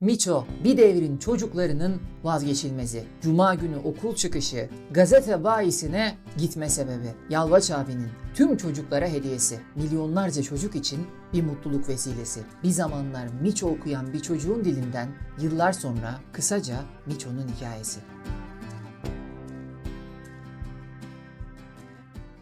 Miço, bir devrin çocuklarının vazgeçilmezi. Cuma günü okul çıkışı, gazete bayisine gitme sebebi. Yalvaç abinin tüm çocuklara hediyesi. Milyonlarca çocuk için bir mutluluk vesilesi. Bir zamanlar Miço okuyan bir çocuğun dilinden yıllar sonra kısaca Miço'nun hikayesi.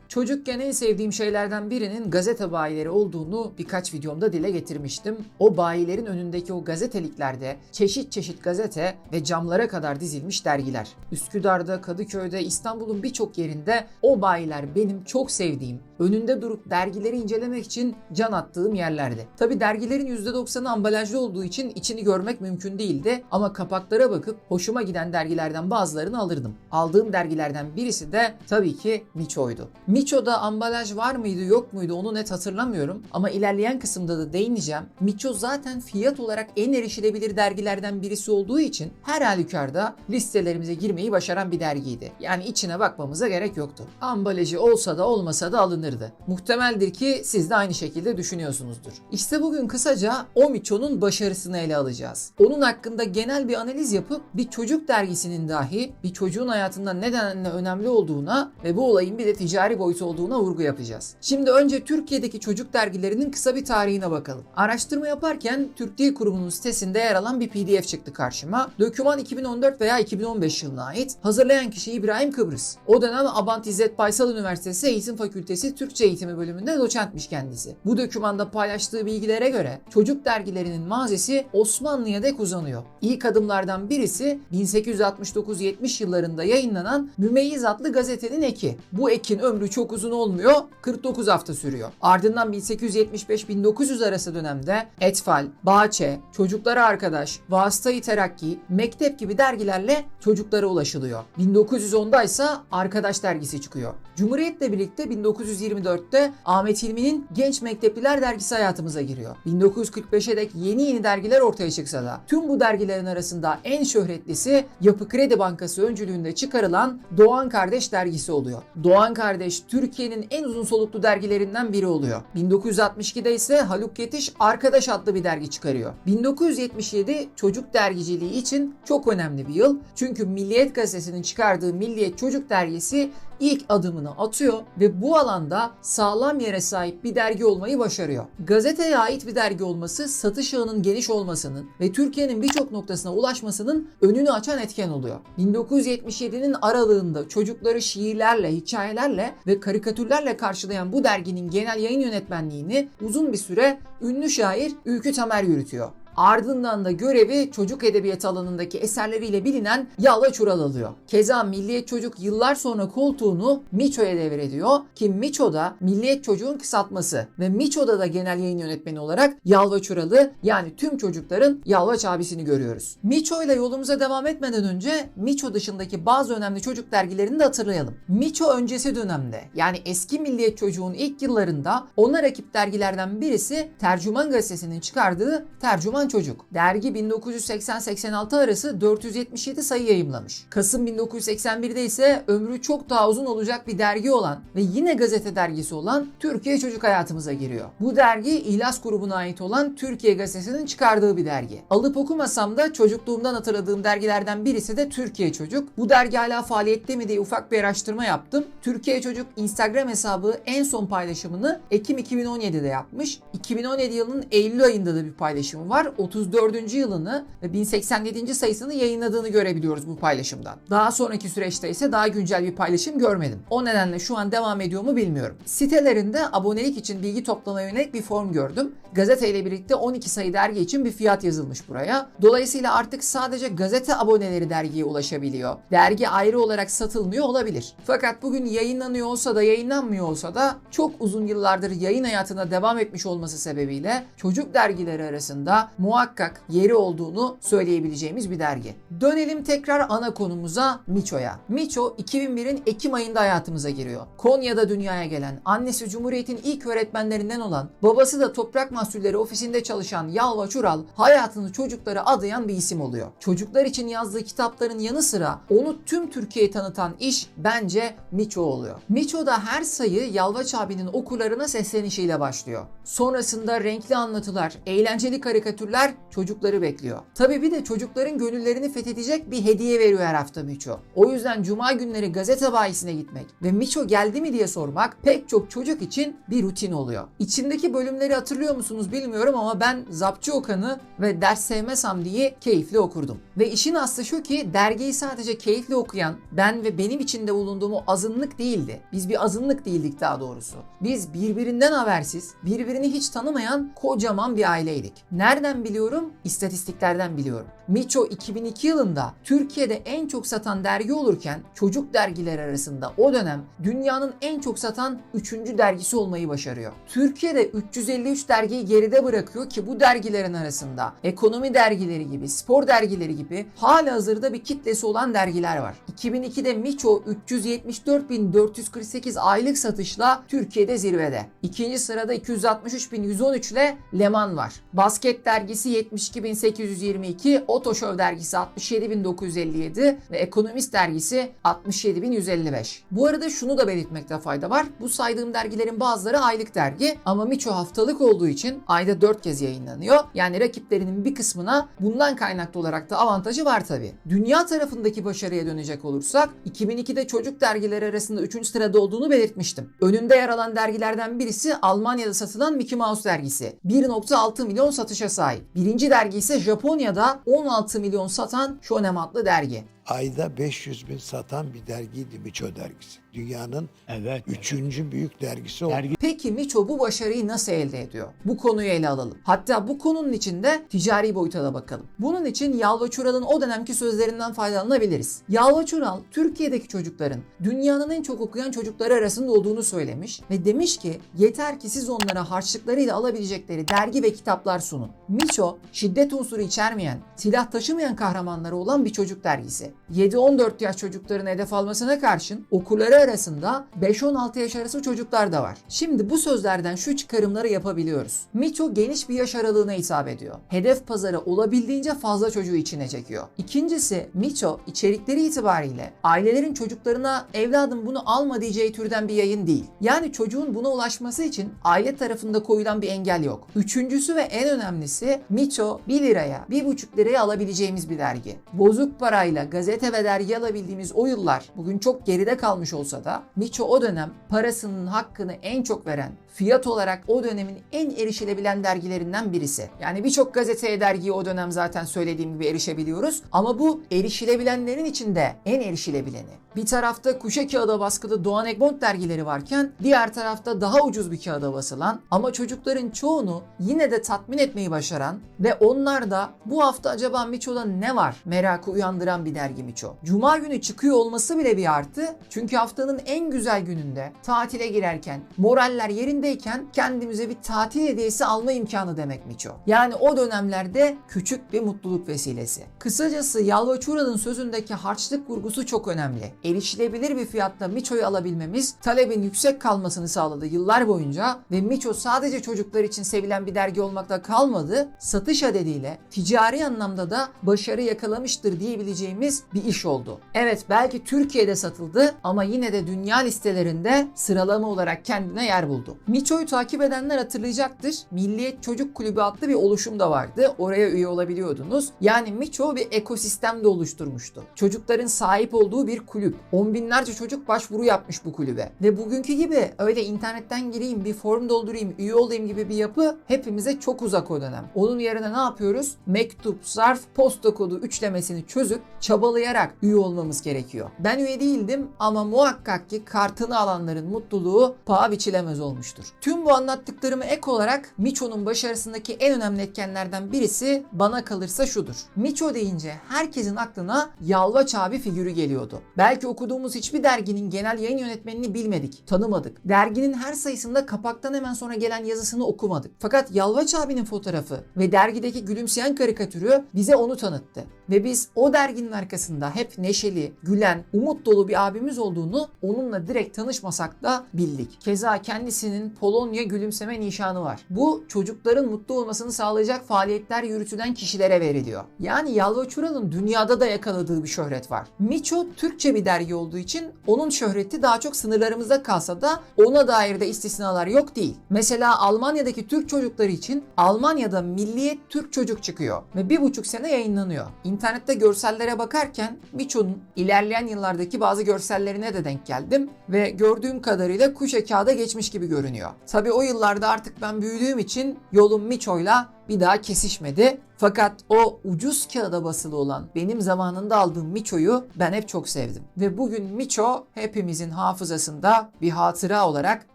Çocukken en sevdiğim şeylerden birinin gazete bayileri olduğunu birkaç videomda dile getirmiştim. O bayilerin önündeki o gazeteliklerde çeşit çeşit gazete ve camlara kadar dizilmiş dergiler. Üsküdar'da, Kadıköy'de, İstanbul'un birçok yerinde o bayiler benim çok sevdiğim, önünde durup dergileri incelemek için can attığım yerlerdi. Tabi dergilerin %90'ı ambalajlı olduğu için içini görmek mümkün değildi ama kapaklara bakıp hoşuma giden dergilerden bazılarını alırdım. Aldığım dergilerden birisi de tabii ki Miço'ydu. Miço'da ambalaj var mıydı yok muydu onu net hatırlamıyorum ama ilerleyen kısımda da değineceğim. Miço zaten fiyat olarak en erişilebilir dergilerden birisi olduğu için her halükarda listelerimize girmeyi başaran bir dergiydi. Yani içine bakmamıza gerek yoktu. Ambalajı olsa da olmasa da alınırdı. Muhtemeldir ki siz de aynı şekilde düşünüyorsunuzdur. İşte bugün kısaca o Miço'nun başarısını ele alacağız. Onun hakkında genel bir analiz yapıp bir çocuk dergisinin dahi bir çocuğun hayatında nedenle önemli olduğuna ve bu olayın bir de ticari boyutu olduğuna vurgu yapacağız. Şimdi önce Türkiye'deki çocuk dergilerinin kısa bir tarihine bakalım. Araştırma yaparken Türk Dil Kurumu'nun sitesinde yer alan bir PDF çıktı karşıma. Döküman 2014 veya 2015 yılına ait. Hazırlayan kişi İbrahim Kıbrıs. O dönem Abant İzzet Baysal Üniversitesi Eğitim Fakültesi Türkçe Eğitimi bölümünde doçentmiş kendisi. Bu dökümanda paylaştığı bilgilere göre çocuk dergilerinin mazisi Osmanlı'ya dek uzanıyor. İlk adımlardan birisi 1869-70 yıllarında yayınlanan Mümeyyiz adlı gazetenin eki. Bu ekin ömrü çok uzun olmuyor, 49 hafta sürüyor. Ardından 1875-1900 arası dönemde Etfal, Bahçe, Çocuklara Arkadaş, Vasıta-i Terakki, Mektep gibi dergilerle çocuklara ulaşılıyor. 1910'da ise Arkadaş dergisi çıkıyor. Cumhuriyet'le birlikte 1924'te Ahmet Hilmi'nin Genç Mektepliler dergisi hayatımıza giriyor. 1945'e dek yeni yeni dergiler ortaya çıksa da tüm bu dergilerin arasında en şöhretlisi Yapı Kredi Bankası öncülüğünde çıkarılan Doğan Kardeş dergisi oluyor. Doğan Kardeş Türkiye'nin en uzun soluklu dergilerinden biri oluyor. 1962'de ise Haluk Yetiş Arkadaş adlı bir dergi çıkarıyor. 1977 çocuk dergiciliği için çok önemli bir yıl. Çünkü Milliyet Gazetesi'nin çıkardığı Milliyet Çocuk Dergisi ilk adımını atıyor ve bu alanda sağlam yere sahip bir dergi olmayı başarıyor. Gazeteye ait bir dergi olması satış ağının geniş olmasının ve Türkiye'nin birçok noktasına ulaşmasının önünü açan etken oluyor. 1977'nin aralığında çocukları şiirlerle, hikayelerle ve karikatürlerle karşılayan bu derginin genel yayın yönetmenliğini uzun bir süre ünlü şair Ülkü Tamer yürütüyor. Ardından da görevi çocuk edebiyatı alanındaki eserleriyle bilinen Yalva Çural alıyor. Keza Milliyet Çocuk yıllar sonra koltuğunu Miço'ya devrediyor ki Miço da Milliyet Çocuk'un kısaltması ve Miço'da da genel yayın yönetmeni olarak Yalva Çural'ı yani tüm çocukların Yalvaç abisini görüyoruz. Miço ile yolumuza devam etmeden önce Miço dışındaki bazı önemli çocuk dergilerini de hatırlayalım. Miço öncesi dönemde yani eski Milliyet Çocuğun ilk yıllarında ona rakip dergilerden birisi Tercüman Gazetesi'nin çıkardığı Tercüman Çocuk. Dergi 1980-86 arası 477 sayı yayımlamış. Kasım 1981'de ise ömrü çok daha uzun olacak bir dergi olan ve yine gazete dergisi olan Türkiye Çocuk hayatımıza giriyor. Bu dergi İhlas grubuna ait olan Türkiye Gazetesi'nin çıkardığı bir dergi. Alıp okumasam da çocukluğumdan hatırladığım dergilerden birisi de Türkiye Çocuk. Bu dergi hala faaliyette mi diye ufak bir araştırma yaptım. Türkiye Çocuk Instagram hesabı en son paylaşımını Ekim 2017'de yapmış. 2017 yılının Eylül ayında da bir paylaşımı var. 34. yılını ve 1087. sayısını yayınladığını görebiliyoruz bu paylaşımdan. Daha sonraki süreçte ise daha güncel bir paylaşım görmedim. O nedenle şu an devam ediyor mu bilmiyorum. Sitelerinde abonelik için bilgi toplamaya yönelik bir form gördüm. Gazeteyle birlikte 12 sayı dergi için bir fiyat yazılmış buraya. Dolayısıyla artık sadece gazete aboneleri dergiye ulaşabiliyor. Dergi ayrı olarak satılmıyor olabilir. Fakat bugün yayınlanıyor olsa da yayınlanmıyor olsa da çok uzun yıllardır yayın hayatına devam etmiş olması sebebiyle çocuk dergileri arasında muhakkak yeri olduğunu söyleyebileceğimiz bir dergi. Dönelim tekrar ana konumuza Miço'ya. Miço 2001'in Ekim ayında hayatımıza giriyor. Konya'da dünyaya gelen, annesi Cumhuriyet'in ilk öğretmenlerinden olan, babası da Toprak Mahsulleri ofisinde çalışan Yalva Çural hayatını çocuklara adayan bir isim oluyor. Çocuklar için yazdığı kitapların yanı sıra onu tüm Türkiye'ye tanıtan iş bence Miço oluyor. Miço'da her sayı Yalvaç abinin okurlarına seslenişiyle başlıyor. Sonrasında renkli anlatılar, eğlenceli karikatürler büyükler çocukları bekliyor. Tabii bir de çocukların gönüllerini fethedecek bir hediye veriyor her hafta Miço. O yüzden cuma günleri gazete bayisine gitmek ve Miço geldi mi diye sormak pek çok çocuk için bir rutin oluyor. İçindeki bölümleri hatırlıyor musunuz bilmiyorum ama ben Zapçı Okan'ı ve Ders Sevmesem diye keyifli okurdum. Ve işin aslı şu ki dergiyi sadece keyifli okuyan ben ve benim içinde bulunduğum o azınlık değildi. Biz bir azınlık değildik daha doğrusu. Biz birbirinden habersiz, birbirini hiç tanımayan kocaman bir aileydik. Nereden biliyorum? İstatistiklerden biliyorum. Miço 2002 yılında Türkiye'de en çok satan dergi olurken çocuk dergiler arasında o dönem dünyanın en çok satan 3. dergisi olmayı başarıyor. Türkiye'de 353 dergiyi geride bırakıyor ki bu dergilerin arasında ekonomi dergileri gibi, spor dergileri gibi hala hazırda bir kitlesi olan dergiler var. 2002'de Miço 374.448 aylık satışla Türkiye'de zirvede. İkinci sırada 263.113 ile Leman var. Basket dergisi 72.822, Oto Show dergisi 67.957 ve Ekonomist dergisi 67.155. Bu arada şunu da belirtmekte fayda var. Bu saydığım dergilerin bazıları aylık dergi ama Miço haftalık olduğu için ayda 4 kez yayınlanıyor. Yani rakiplerinin bir kısmına bundan kaynaklı olarak da avantajı var tabi. Dünya tarafındaki başarıya dönecek olursak 2002'de çocuk dergileri arasında 3. sırada olduğunu belirtmiştim. Önünde yer alan dergilerden birisi Almanya'da satılan Mickey Mouse dergisi. 1.6 milyon satışa sahip. Birinci dergi ise Japonya'da 16 milyon satan Shonen adlı dergi. Ayda 500 bin satan bir dergiydi Miço dergisi. Dünyanın Evet. üçüncü büyük dergisi oldu. Dergi Peki Miço bu başarıyı nasıl elde ediyor? Bu konuyu ele alalım. Hatta bu konunun içinde ticari boyuta da bakalım. Bunun için Yalva Çural'ın o dönemki sözlerinden faydalanabiliriz. Yalva Çural, Türkiye'deki çocukların dünyanın en çok okuyan çocukları arasında olduğunu söylemiş ve demiş ki yeter ki siz onlara harçlıklarıyla alabilecekleri dergi ve kitaplar sunun. Miço, şiddet unsuru içermeyen, silah taşımayan kahramanları olan bir çocuk dergisi. 7-14 yaş çocukların hedef almasına karşın okurları arasında 5-16 yaş arası çocuklar da var. Şimdi bu sözlerden şu çıkarımları yapabiliyoruz. Miço geniş bir yaş aralığına hitap ediyor. Hedef pazarı olabildiğince fazla çocuğu içine çekiyor. İkincisi Miço içerikleri itibariyle ailelerin çocuklarına evladım bunu alma diyeceği türden bir yayın değil. Yani çocuğun buna ulaşması için aile tarafında koyulan bir engel yok. Üçüncüsü ve en önemlisi Miço 1 liraya 1,5 liraya alabileceğimiz bir dergi. Bozuk parayla gazete ve dergi alabildiğimiz o yıllar bugün çok geride kalmış olsa da Miço o dönem parasının hakkını en çok veren, fiyat olarak o dönemin en erişilebilen dergilerinden birisi. Yani birçok gazeteye dergiye o dönem zaten söylediğim gibi erişebiliyoruz. Ama bu erişilebilenlerin içinde en erişilebileni. Bir tarafta kuşa kağıda baskılı Doğan Egmont dergileri varken diğer tarafta daha ucuz bir kağıda basılan ama çocukların çoğunu yine de tatmin etmeyi başaran ve onlar da bu hafta acaba Miço'da ne var merakı uyandıran bir dergi Miço. Cuma günü çıkıyor olması bile bir artı. Çünkü haftanın en güzel gününde tatile girerken moraller yerindeyken kendimize bir tatil hediyesi alma imkanı demek Miço. Yani o dönemlerde küçük bir mutluluk vesilesi. Kısacası Yalva Çural'ın sözündeki harçlık vurgusu çok önemli. Erişilebilir bir fiyatta Miço'yu alabilmemiz talebin yüksek kalmasını sağladı yıllar boyunca ve Miço sadece çocuklar için sevilen bir dergi olmakta kalmadı. Satış adediyle ticari anlamda da başarı yakalamıştır diyebileceğimiz bir iş oldu. Evet belki Türkiye'de satıldı ama yine de dünya listelerinde sıralama olarak kendine yer buldu. Miço'yu takip edenler hatırlayacaktır. Milliyet Çocuk Kulübü adlı bir oluşum da vardı. Oraya üye olabiliyordunuz. Yani Miço bir ekosistem de oluşturmuştu. Çocukların sahip olduğu bir kulüp. On binlerce çocuk başvuru yapmış bu kulübe. Ve bugünkü gibi öyle internetten gireyim, bir form doldurayım, üye olayım gibi bir yapı hepimize çok uzak o dönem. Onun yerine ne yapıyoruz? Mektup, zarf, posta kodu üçlemesini çözüp çabalayarak üye olmamız gerekiyor. Ben üye değildim ama muhakkak ki kartını alanların mutluluğu paha biçilemez olmuştur. Tüm bu anlattıklarımı ek olarak Miço'nun başarısındaki en önemli etkenlerden birisi bana kalırsa şudur. Miço deyince herkesin aklına Yalvaç abi figürü geliyordu. Belki okuduğumuz hiçbir derginin genel yayın yönetmenini bilmedik, tanımadık. Derginin her sayısında kapaktan hemen sonra gelen yazısını okumadık. Fakat Yalvaç abinin fotoğrafı ve dergideki gülümseyen karikatürü bize onu tanıttı. Ve biz o derginin arkasında hep neşeli, gülen, umut dolu bir abimiz olduğunu onunla direkt tanışmasak da bildik. Keza kendisinin Polonya gülümseme nişanı var. Bu çocukların mutlu olmasını sağlayacak faaliyetler yürütülen kişilere veriliyor. Yani Yalva Çural'ın dünyada da yakaladığı bir şöhret var. Miço Türkçe bir dergi olduğu için onun şöhreti daha çok sınırlarımızda kalsa da ona dair de istisnalar yok değil. Mesela Almanya'daki Türk çocukları için Almanya'da Milliyet Türk Çocuk çıkıyor ve bir buçuk sene yayınlanıyor. İnternette görsellere bakarken Miço'nun ilerleyen yıllardaki bazı görsellerine de denk geldim ve gördüğüm kadarıyla kuşa kağıda geçmiş gibi görünüyor. Tabi o yıllarda artık ben büyüdüğüm için yolum Miço'yla bir daha kesişmedi. Fakat o ucuz kağıda basılı olan benim zamanında aldığım Miço'yu ben hep çok sevdim. Ve bugün Miço hepimizin hafızasında bir hatıra olarak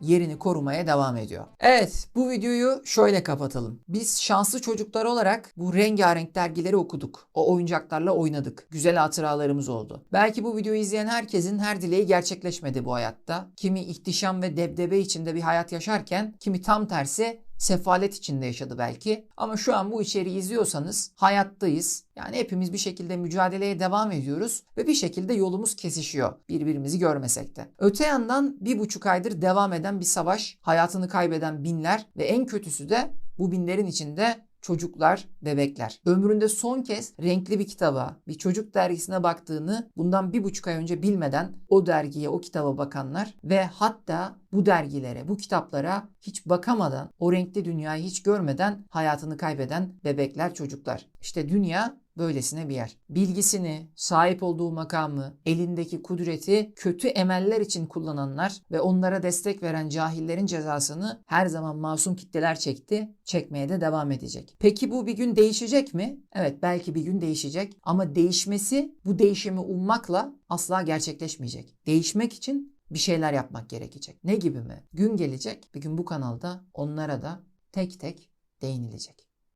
yerini korumaya devam ediyor. Evet bu videoyu şöyle kapatalım. Biz şanslı çocuklar olarak bu rengarenk dergileri okuduk. O oyuncaklarla oynadık. Güzel hatıralarımız oldu. Belki bu videoyu izleyen herkesin her dileği gerçekleşmedi bu hayatta. Kimi ihtişam ve debdebe içinde bir hayat yaşarken kimi tam tersi sefalet içinde yaşadı belki. Ama şu an bu içeriği izliyorsanız hayattayız. Yani hepimiz bir şekilde mücadeleye devam ediyoruz ve bir şekilde yolumuz kesişiyor birbirimizi görmesek de. Öte yandan bir buçuk aydır devam eden bir savaş, hayatını kaybeden binler ve en kötüsü de bu binlerin içinde çocuklar, bebekler. Ömründe son kez renkli bir kitaba, bir çocuk dergisine baktığını bundan bir buçuk ay önce bilmeden o dergiye, o kitaba bakanlar ve hatta bu dergilere, bu kitaplara hiç bakamadan, o renkli dünyayı hiç görmeden hayatını kaybeden bebekler, çocuklar. İşte dünya böylesine bir yer. Bilgisini, sahip olduğu makamı, elindeki kudreti kötü emeller için kullananlar ve onlara destek veren cahillerin cezasını her zaman masum kitleler çekti, çekmeye de devam edecek. Peki bu bir gün değişecek mi? Evet belki bir gün değişecek ama değişmesi bu değişimi ummakla asla gerçekleşmeyecek. Değişmek için bir şeyler yapmak gerekecek. Ne gibi mi? Gün gelecek bir gün bu kanalda onlara da tek tek değinilecek.